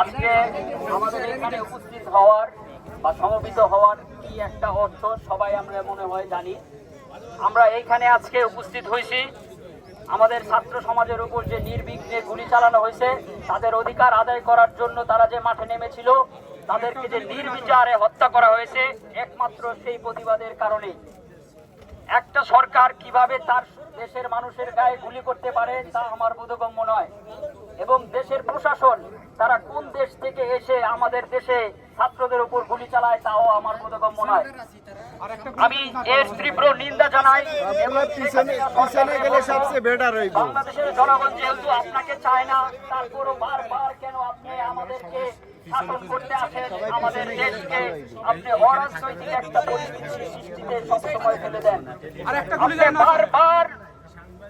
আজকে এখানে উপস্থিত হওয়ার বা হওয়ার একটা অর্থ, সবাই আমরা মনে হয় জানি। আমরা এইখানে আজকে উপস্থিত হয়েছি। আমাদের ছাত্র সমাজের উপর যে নির্বিঘ্নে গুলি চালানো হয়েছে, তাদের অধিকার আদায় করার জন্য তারা যে মাঠে নেমেছিল, তাদেরকে যে নির্বিচারে হত্যা করা হয়েছে, একমাত্র সেই প্রতিবাদের কারণে একটা সরকার কীভাবে তার দেশের মানুষের গায়ে গুলি করতে পারে তা আমার বোধগম্য নয়। এবং দেশের প্রশাসন তারা কোন দেশ থেকে এসে আমাদের দেশে ছাত্রদের উপর গুলি চালায় তাও আমার বোধগম্য নয়। আমি এর তীব্র নিন্দা জানাই বাংলাদেশের জনগণ যেহেতু আপনাকে চায় না তারপরও বারবার কেন আপনি আমাদেরকে শাসন করতে আসেন আমাদের দেশকে আপনি অরাজনৈতিক একটা পরিস্থিতির সৃষ্টিতে সবসময় ফেলে দেন। আপনি বারবার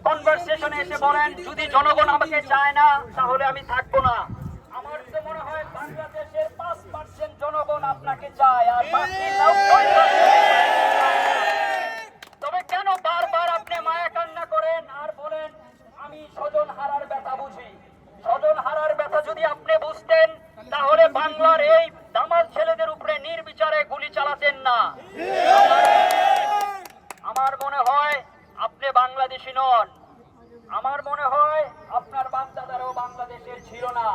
কনভারসেশনে এসে বলেন যদি জনগণ আমাকে চায় না তাহলে আমি থাকব না। আমার তো মনে হয় বাংলাদেশের পাঁচ পার্সেন্ট জনগণ আপনাকে চায় আর বাকি তবে কেন বারবার আপনি মায়া কান্না করেন আর বলেন আমি স্বজন হারার ব্যথা বুঝি। স্বজন হারার ব্যথা যদি আপনি বুঝতেন তাহলে বাংলার এই দামাল ছেলেদের উপরে নির্বিচারে গুলি চালাতেন না। আমার মনে হয় আপনি বাংলাদেশি নন। আমার মনে হয় আপনার বাপদাদারও বাংলাদেশের ছিল না।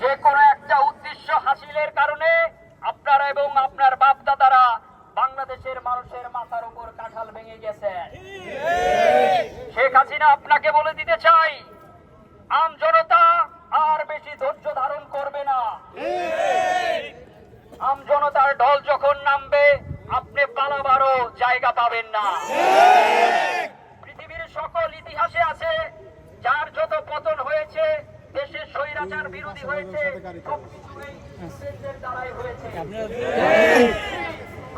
যে কোনো একটা উদ্দেশ্য হাসিলের কারণে আপনারা এবং আপনার বাপ দাদারা বাংলাদেশের মানুষের মাথার উপর কাঁঠাল ভেঙে গেছে। শেখ হাসিনা আপনাকে বলে দিতে চাই, আম জনতা বেশি ধৈর্য ধারণ করবে না। আম জনতার ঢল যখন নামবে আপনি পালাবারও জায়গা পাবেন না। পৃথিবীর সকল ইতিহাসে আছে যার যত পতন হয়েছে দেশের স্বৈরাচার বিরোধী হয়েছে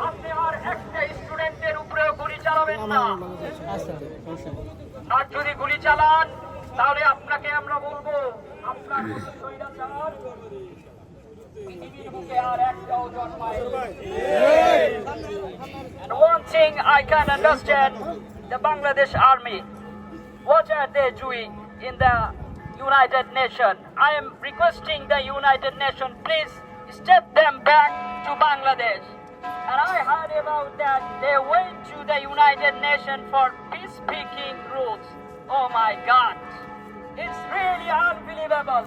আপনি আর একটা স্টুডেন্টের উপরেও গুলি চালাবেন না। আর যদি গুলি চালান তাহলে আপনাকে আমরা বলব And one thing I can understand the Bangladesh army, what are they doing in the United Nations? I am requesting the United Nations, please step them back to Bangladesh. And I heard about that they went to the United Nations for peace-speaking rules. Oh my God! It's really unbelievable.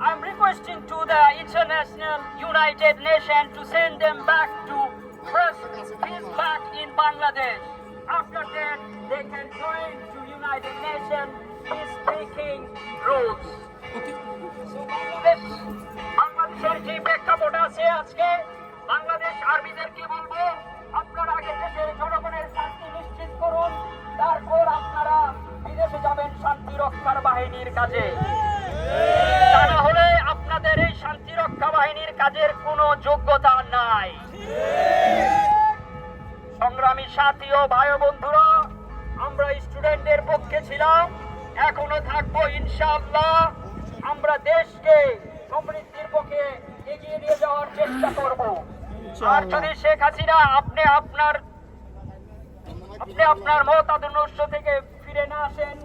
I'm requesting to the international United Nations to send them back to first peace back in Bangladesh. After that, they can join to United Nations peace-speaking rules. Bangladesh আর্মিদেরকে বলব আপনারা আগে দেশের জনগণের শান্তি নিশ্চিত করুন তারপর আপনারা বিদেশে যাবেন শান্তি রক্ষার বাহিনীর কাজে। তা না হলে আপনাদের এই শান্তি রক্ষা বাহিনীর কাজের কোনো যোগ্যতা নাই। সংগ্রামী সাথী ও ভাই বন্ধুরা আমরা স্টুডেন্টদের পক্ষে ছিলাম এখনও থাকব ইনশাআল্লাহ। আমরা দেশকে সমৃদ্ধির পক্ষে এগিয়ে নিয়ে যাওয়ার চেষ্টা করব। আর যদি শেখ হাসিনা আপনি আপনার আপনি আপনার মতাদর্শ থেকে ফিরে না আসেন।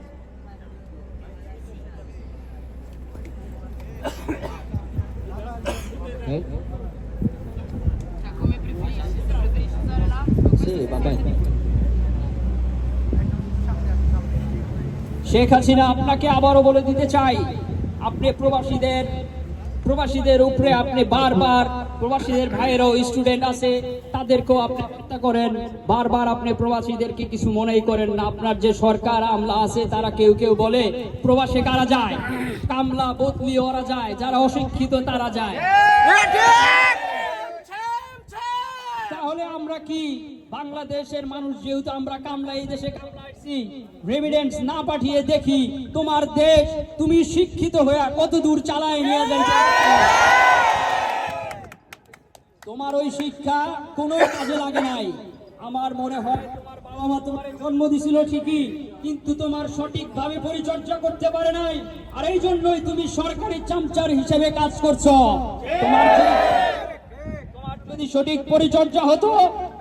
শেখ হাসিনা আপনাকে আবারও বলে দিতে চাই, আপনি প্রবাসীদের প্রবাসীদের উপরে আপনি বারবার প্রবাসীদের ভাইয়েরও স্টুডেন্ট আছে, তাদেরকেও আপনি হত্যা করেন। বারবার আপনি প্রবাসীদেরকে কিছু মনেই করেন না। আপনার যে সরকার আমলা আছে, তারা কেউ কেউ বলে, প্রবাসে কারা যায়? কামলা, বদলি, ওরা যায়। যারা অশিক্ষিত, তারা যায়। তাহলে আমরা কি বাংলাদেশের মানুষ, যেহেতু আমরা কামলা, এই দেশে রেমিডেন্স না পাঠিয়ে দেখি, তোমার দেশ, তুমি শিক্ষিত হয়ে কত দূর চালায় নিয়ে যাবে? তোমার ওই শিক্ষা কোনো কাজে লাগে নাই। আমার মনে হয় তোমার বাবা মা তোমার জন্ম দিছিল ঠিকই, কিন্তু তোমার সঠিকভাবে পরিচর্যা করতে পারে নাই। আর এই জন্যই তুমি সরকারি চামচার হিসেবে কাজ করছ। তোমার তোমার যদি সঠিক পরিচর্যা হতো,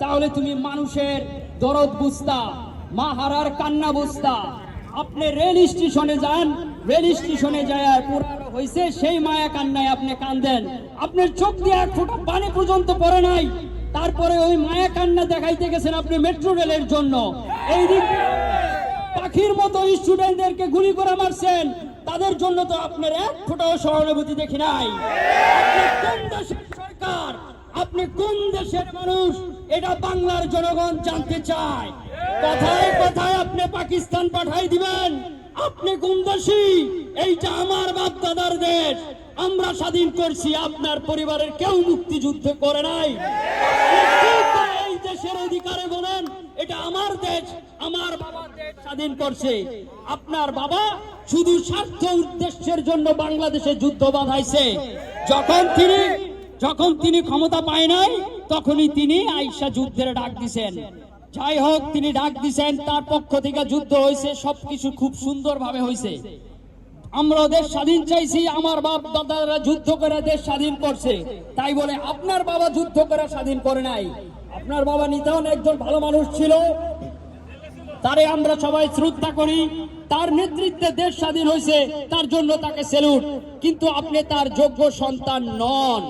তাহলে তুমি মানুষের দরদ বুঝতা, মা হারার কান্না বুঝতা। আপনি রেল স্টেশনে যান রেল স্টেশনে যায় পুরানো হয়েছে সেই মায়া কান্নায় আপনি কান্দেন। আপনার চোখ দিয়ে এক ফোঁটা পানি পর্যন্ত পড়ে নাই। তারপরে ওই মায়া কান্না দেখাইতে গেছেন আপনি মেট্রো রেলের জন্য। এই দিক পাখির মতো স্টুডেন্টদেরকে গুলি করে মারছেন। তাদের জন্য তো আপনার এক ফোঁটাও সহানুভূতি দেখি নাই। কোন দেশের সরকার? আপনি কোন দেশের মানুষ? এটা বাংলার জনগণ জানতে চায়। কথায় কথায় আপনি পাকিস্তান পাঠাই দিবেন। আপনি কোন এইটা আমার বাপ দাদার দেশ। আমরা স্বাধীন করছি, আপনার পরিবারের কেউ মুক্তিযুদ্ধ করে নাই। এই দেশের অধিকারে বলেন, এটা আমার দেশ, আমার বাবা স্বাধীন করছে। আপনার বাবা শুধু স্বার্থ উদ্দেশ্যের জন্য বাংলাদেশে যুদ্ধ বাধাইছে। যখন তিনি যখন তিনি ক্ষমতা পায় নাই, তখনই তিনি আইসা যুদ্ধের ডাক দিছেন। যাই হোক তিনি ডাক দিছেন তার পক্ষ থেকে যুদ্ধ হয়েছে সবকিছু খুব সুন্দরভাবে হয়েছে আমরা দেশ স্বাধীন চাইছি আমার বাপ দাদারা যুদ্ধ করে দেশ স্বাধীন করছে। তাই বলে আপনার বাবা যুদ্ধ করে স্বাধীন করে নাই। আপনার বাবা নিতান একজন ভালো মানুষ ছিল। তারে আমরা সবাই শ্রদ্ধা করি। তার নেতৃত্বে দেশ স্বাধীন হয়েছে তার জন্য তাকে সেলুট। কিন্তু আপনি তার যোগ্য সন্তান নন।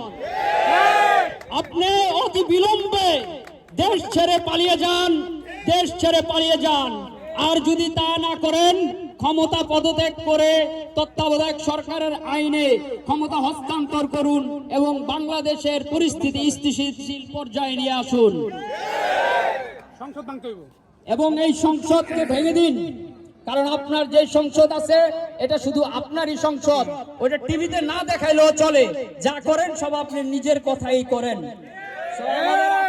আপনি অতি বিলম্বে দেশ ছেড়ে পালিয়ে যান দেশ ছেড়ে পালিয়ে যান। আর যদি তা না করেন ক্ষমতা পদত্যাগ করে তত্ত্বাবধায়ক সরকারের আইনে ক্ষমতা হস্তান্তর করুন এবং বাংলাদেশের পরিস্থিতি স্থিতিশীল পর্যায়ে নিয়ে আসুন। এবং এই সংসদকে ভেঙে দিন। কারণ আপনার যে সংসদ আছে এটা শুধু আপনারই সংসদ। ওটা টিভিতে না দেখাইলেও চলে। যা করেন সব আপনি নিজের কথাই করেন।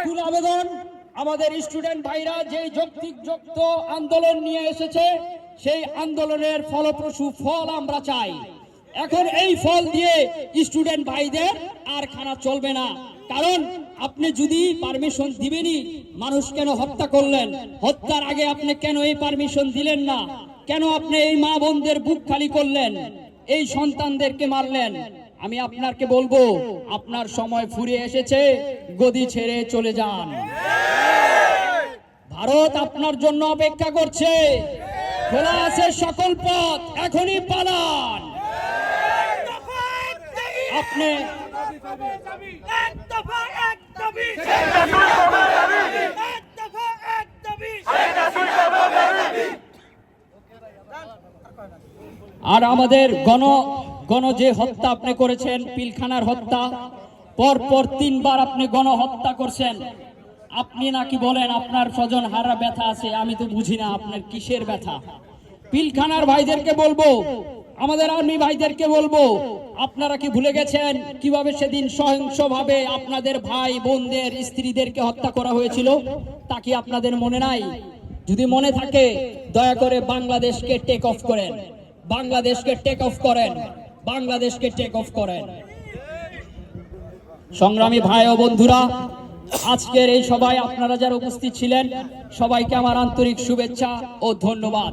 আকুল আবেদন আমাদের স্টুডেন্ট ভাইরা যে যৌক্তিক যুক্ত আন্দোলন নিয়ে এসেছে, সেই আন্দোলনের ফলপ্রসূ ফল আমরা চাই। এখন এই ফল দিয়ে স্টুডেন্ট ভাইদের আর খানা চলবে না। কারণ আপনি যদি পারমিশন দিবেনই, মানুষ কেন হত্যা করলেন? হত্যার আগে আপনি কেন এই পারমিশন দিলেন না? কেন আপনি এই মা বোনদের বুক খালি করলেন? এই সন্তানদেরকে মারলেন? আমি আপনাকে বলব, আপনার সময় ফুরিয়ে এসেছে, গদি ছেড়ে চলে যান। ভারত আপনার জন্য অপেক্ষা করছে। খোলা আছে সকল পথ, এখনই পালান। আপনি আর আমাদের গণ গণ যে হত্যা আপনি করেছেন, পিলখানার হত্যা পর পর তিনবার আপনি গণ হত্যা করছেন। আপনি নাকি বলেন, আপনার স্বজন হারা ব্যথা আছে, আমি তো বুঝি না আপনার কিসের ব্যথা? পিলখানার ভাইদেরকে বলব, আমাদের আর্মি ভাইদেরকে বলব, আপনারা কি ভুলে গেছেন কীভাবে সেদিন সহিংসভাবে আপনাদের ভাই, বোনদের, স্ত্রীদেরকে হত্যা করা হয়েছিল? তা কি আপনাদের মনে নাই? যদি মনে থাকে, দয়া করে বাংলাদেশকে টেক অফ করেন। বাংলাদেশকে টেক অফ করেন। বাংলাদেশকে টেক অফ করেন। সংগ্রামী ভাই ও বন্ধুরা, আজকের এই সভায় আপনারা যারা উপস্থিত ছিলেন, সবাইকে আমার আন্তরিক শুভেচ্ছা ও ধন্যবাদ।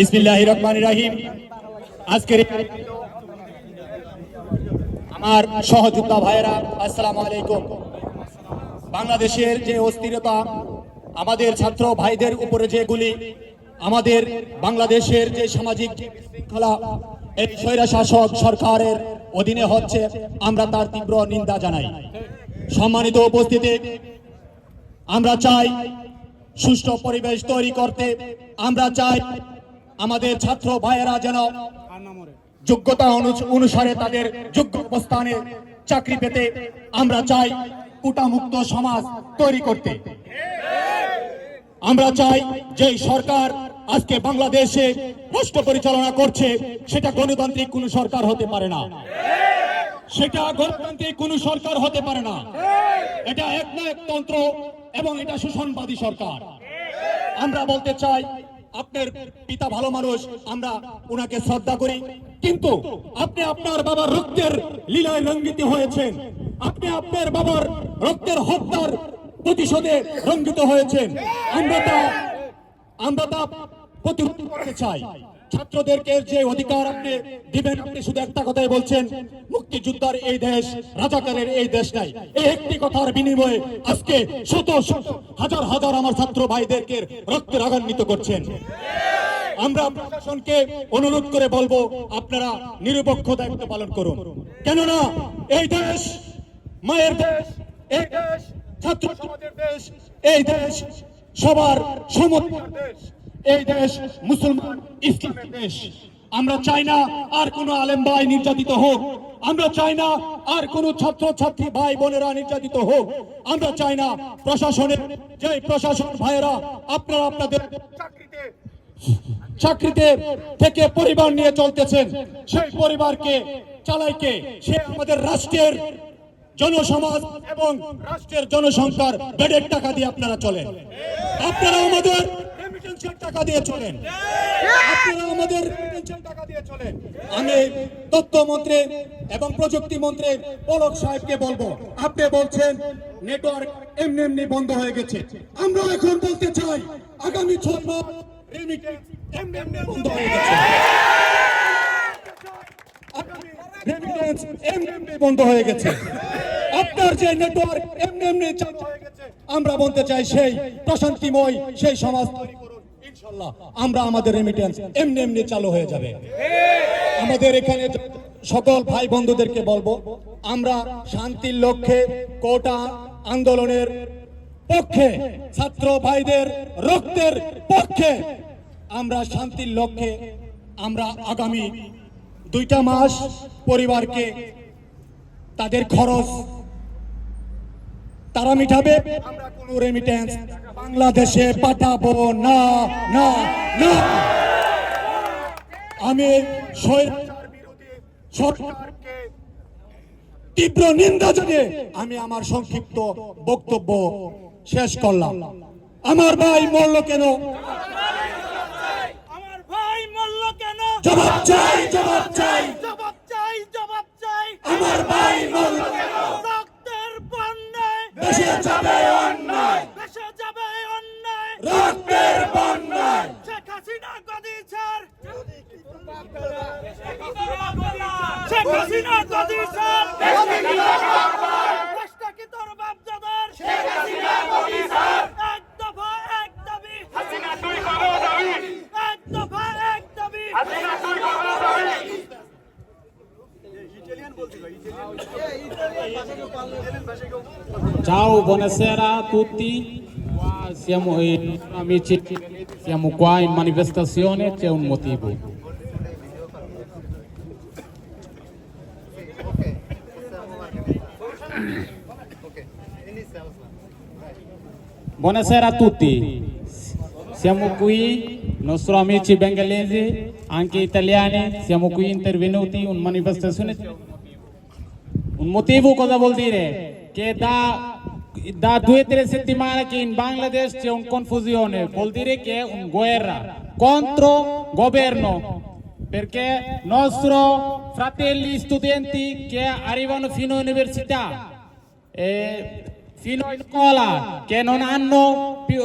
বিসমিল্লাহ রহমান রাহিম। আজকের আমার সহযোদ্ধা ভাইয়েরা, আসসালামু আলাইকুম। বাংলাদেশের যে অস্থিরতা, আমাদের ছাত্র ভাইদের উপরে যে গুলি, আমাদের বাংলাদেশের যে সামাজিক শৃঙ্খলা এই স্বৈরা শাসক সরকারের অধীনে হচ্ছে, আমরা তার তীব্র নিন্দা জানাই। সম্মানিত উপস্থিতি, আমরা চাই সুষ্ঠু পরিবেশ তৈরি করতে, আমরা চাই আমাদের ছাত্র ভাইয়েরা যেন যোগ্যতা অনু- অনুসারে তাদের যোগ্য অবস্থানে চাকরি পেতে আমরা চাই কুটামুক্ত সমাজ তৈরি করতে। আমরা চাই যে সরকার আজকে বাংলাদেশে রাষ্ট্র পরিচালনা করছে সেটা গণতান্ত্রিক কোন সরকার হতে পারে না। সেটা গণতান্ত্রিক কোন সরকার হতে পারে না। এটা একনায়কতন্ত্র এবং এটা শোষণবাদী সরকার। আমরা বলতে চাই আপনার পিতা ভালো মানুষ, আমরা ওনাকে শ্রদ্ধা করি। কিন্তু আপনি আপনার বাবার রক্তের লীলায় লঙ্ঘিত হয়েছেন। আপনি আপনার বাবার রক্তের হত্যার প্রতিশোধে লঙ্ঘিত হয়েছেন। আমরা তা আমরা তা প্রতিরোধ করতে চাই। ছাত্রদেরকে যে অধিকার আপনি দিবেন, আপনি শুধু একটা কথাই বলছেন, মুক্তিযোদ্ধার এই দেশ রাজাকারের এই দেশ নাই। এই একটি কথার বিনিময়ে আজকে শত শত, হাজার হাজার আমার ছাত্র ভাইদেরকে রক্তে রাগান্বিত করছেন। আমরা প্রশাসনকে অনুরোধ করে বলব, আপনারা নিরপেক্ষ দায়িত্ব পালন করুন। কেননা এই দেশ, মায়ের দেশ, এই দেশ, ছাত্র সমাজের দেশ, এই দেশ সবার সমতার দেশ এই দেশ মুসলমান, ইসলামের দেশ। আমরা চাই না আর কোনো আলেম ভাই নির্যাতিত হোক। আমরা চাই না আর কোনো ছাত্র ছাত্রী ভাই বোনেরা নির্যাতিত হোক। আমরা চাই না প্রশাসনের যে প্রশাসন ভাইয়েরা আপনারা আপনাদের চাকরিতে থেকে পরিবার নিয়ে চলতেছেন, সেই পরিবারকে চালাইকে সে আমাদের রাষ্ট্রের জনসমাজ এবং রাষ্ট্রের জনসংখ্যার বেডের টাকা দিয়ে আপনারা চলেন। আপনারা আমাদের রেমিটেন্সের টাকা দিয়ে চলেন। আপনারা আমাদের রেমিটেন্সের টাকা দিয়ে চলেন। আমি তথ্যমন্ত্রী এবং প্রযুক্তি মন্ত্রী পলক সাহেবকে বলব আপনি বলছেন নেটওয়ার্ক এমনি এমনি বন্ধ হয়ে গেছে। আমরা এখন বলতে চাই আগামী ছয় মাস রেমিটেন্স এমনি এমনি বন্ধ হয়ে গেছে। রেমিটেন্স এমনি এমনি বন্ধ হয়ে গেছে। আপনার যে নেটওয়ার্ক এমনি এমনি চালু হয়ে গেছে আমরা বলতে চাই সেই প্রশান্তিময় সেই সমাজ তৈরি আমরা আমাদের রেমিটেন্স এমনি এমনি চালু হয়ে যাবে। আমাদের এখানে সকল ভাই বন্ধুদেরকে বলব, আমরা শান্তির লক্ষ্যে কোটা আন্দোলনের পক্ষে, ছাত্র ভাইদের রক্তের পক্ষে আমরা শান্তির লক্ষ্যে আমরা আগামী দুইটা মাস পরিবারকে তাদের খরচ তারা মিটাবে। আমরা কোনো রেমিটেন্স বাংলাদেশে পাঠাবো না না না। আমি সরকারকে তীব্র নিন্দা জানিয়ে আমি আমার সংক্ষিপ্ত বক্তব্য শেষ করলাম। আমার ভাই মরল কেন? আমার ভাই মরল কেন? জবাব চাই জবাব চাই। জবাব চাই জবাব চাই। আমার ভাই যাবে Ciao, buonasera a tutti. Qua siamo in amici, siamo qua in manifestazione, c'è un motivo. Buonasera a tutti. Siamo qui, nostri amici bengalesi, anche italiani, siamo qui intervenuti in manifestazione. Un motivo cosa vuol dire? Che da, da due o tre settimane che in Bangladesh c'è una confusione, vuol dire che è una guerra contro il governo. Perché nostri fratelli studenti che arrivano fino all'università, eh, fino a scuola, che non hanno più,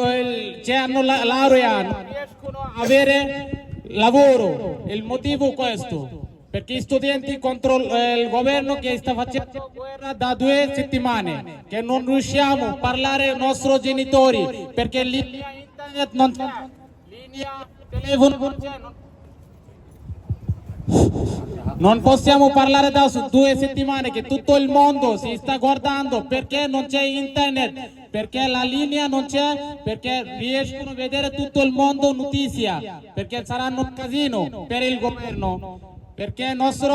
che hanno la laurea, non riescono a avere lavoro. Il motivo è questo. Perché gli studenti contro eh, il governo che sta facendo guerra da due settimane, che non riusciamo a parlare ai nostri genitori, perché linea internet non c'è, linea telefono non c'è. non- possiamo parlare da due settimane che tutto il mondo si sta guardando perché non c'è internet, perché la linea non c'è, perché riescono a vedere tutto il mondo notizia, perché saranno un casino per il governo, perché i nostri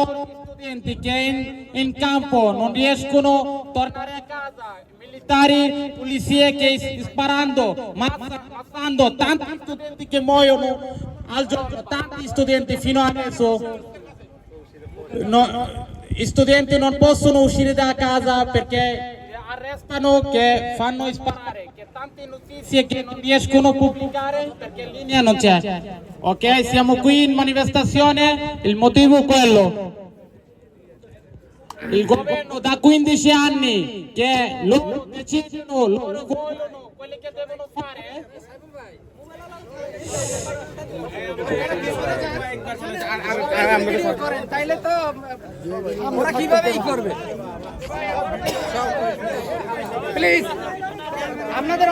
studenti che in, in campo non riescono a tornare a casa, militari, polizie che sparando, ammazzando tanti studenti che muoiono al giorno, tanti studenti fino adesso. No, gli studenti non possono uscire da casa perché arrestano che fanno sparare, tante notizie che non riescono a pubblicare perché in linea non c'è. Ok, siamo qui in manifestazione, il motivo è quello. Il governo da 15 anni che loro decidono, loro vogliono quelli che devono fare. তাইলে তো ওরা কীভাবে করবে please আপনাদের